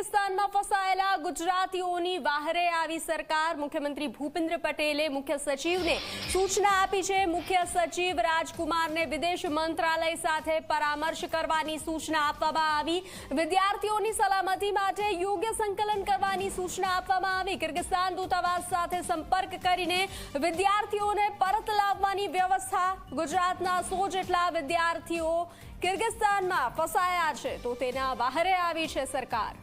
કિર્ગિસ્તાનમાં ફસાયેલા ગુજરાતીઓની વાહરે આવી સરકાર. મુખ્યમંત્રી ભૂપેન્દ્ર પટેલે મુખ્ય સચિવને સૂચના આપી છે. મુખ્ય સચિવ રાજકુમારને વિદેશ મંત્રાલય સાથે પરામર્શ કરવાની સૂચના આપવામાં આવી. વિદ્યાર્થીઓની સલામતી માટે યોગ્ય સંકલન કરવાની સૂચના આપવામાં આવી. કિર્ગિસ્તાન દૂતાવાસ સાથે સંપર્ક કરીને વિદ્યાર્થીઓને પરત લાવવાની વ્યવસ્થા ગુજરાતના સો જેટલા વિદ્યાર્થીઓ કિર્ગિસ્તાનમાં ફસાયા છે. તો તેના બહારે આવી છે સરકાર.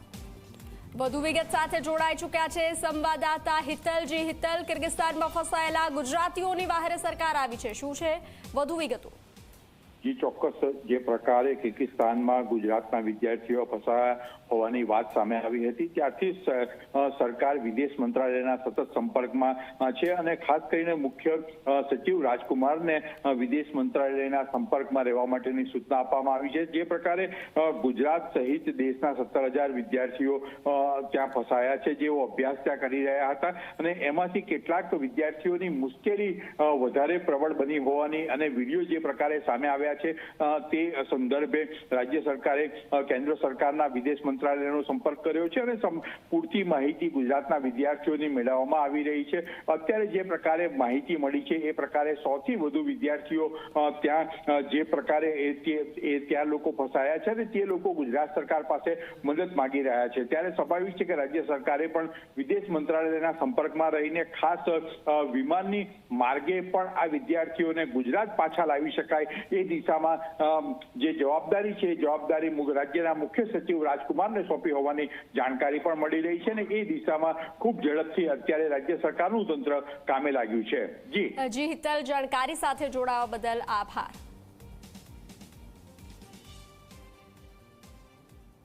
વધુ વિગત સાથે જોડાઈ ચૂક્યા છે સંવાદદાતા હિતલજી. હિતલ, કિર્ગિસ્તાનમાં ફસાયેલા ગુજરાતીઓની બહારે સરકાર આવી છે. શું છે? વધુ વિગતો. જી ચોક્કસ, જે પ્રકારે કિર્ગિસ્તાનમાં ગુજરાતના વિદ્યાર્થીઓ ફસાયા હોવાની વાત સામે આવી હતી, ત્યારથી સરકાર વિદેશ મંત્રાલયના સતત સંપર્કમાં છે અને ખાસ કરીને મુખ્ય સચિવ રાજકુમારને વિદેશ મંત્રાલયના સંપર્કમાં રહેવા માટેની સૂચના આપવામાં આવી છે. જે પ્રકારે ગુજરાત સહિત દેશના સત્તર હજાર વિદ્યાર્થીઓ ત્યાં ફસાયા છે જેઓ અભ્યાસ ત્યાં કરી રહ્યા હતા અને એમાંથી કેટલાક વિદ્યાર્થીઓની મુશ્કેલી વધારે પ્રબળ બની હોવાની અને વીડિયો જે પ્રકારે સામે આવ્યા છે. તે સંદર્ભે રાજ્ય સરકારે કેન્દ્ર સરકારના વિદેશ મંત્રાલયનો સંપર્ક કર્યો છે અને પૂરતી માહિતી ગુજરાતના વિદ્યાર્થીઓની મેળવવામાં આવી રહી છે. અત્યારે જે પ્રકારે માહિતી મળી છે, એ પ્રકારે સૌથી વધુ વિદ્યાર્થીઓ ત્યાં જે પ્રકારે એ ત્યાં લોકો ફસાયા છે અને તે લોકો ગુજરાત સરકાર પાસે મદદ માંગી રહ્યા છે. ત્યારે સ્વાભાવિક છે કે રાજ્ય સરકારે પણ વિદેશ મંત્રાલયના સંપર્કમાં રહીને ખાસ વિમાનની માર્ગે પણ આ વિદ્યાર્થીઓને ગુજરાત પાછા લાવી શકાય એ દિશામાં જે જવાબદારી છે જવાબદારી રાજ્યના મુખ્ય સચિવ રાજકુમારને સોંપી હોવાની જાણકારી પણ મળી રહી છે અને એ દિશામાં ખૂબ ઝડપથી અત્યારે રાજ્ય સરકારનું તંત્ર કામે લાગ્યું છે. જી. જી હિતલ, જાણકારી સાથે જોડાવા બદલ આભાર.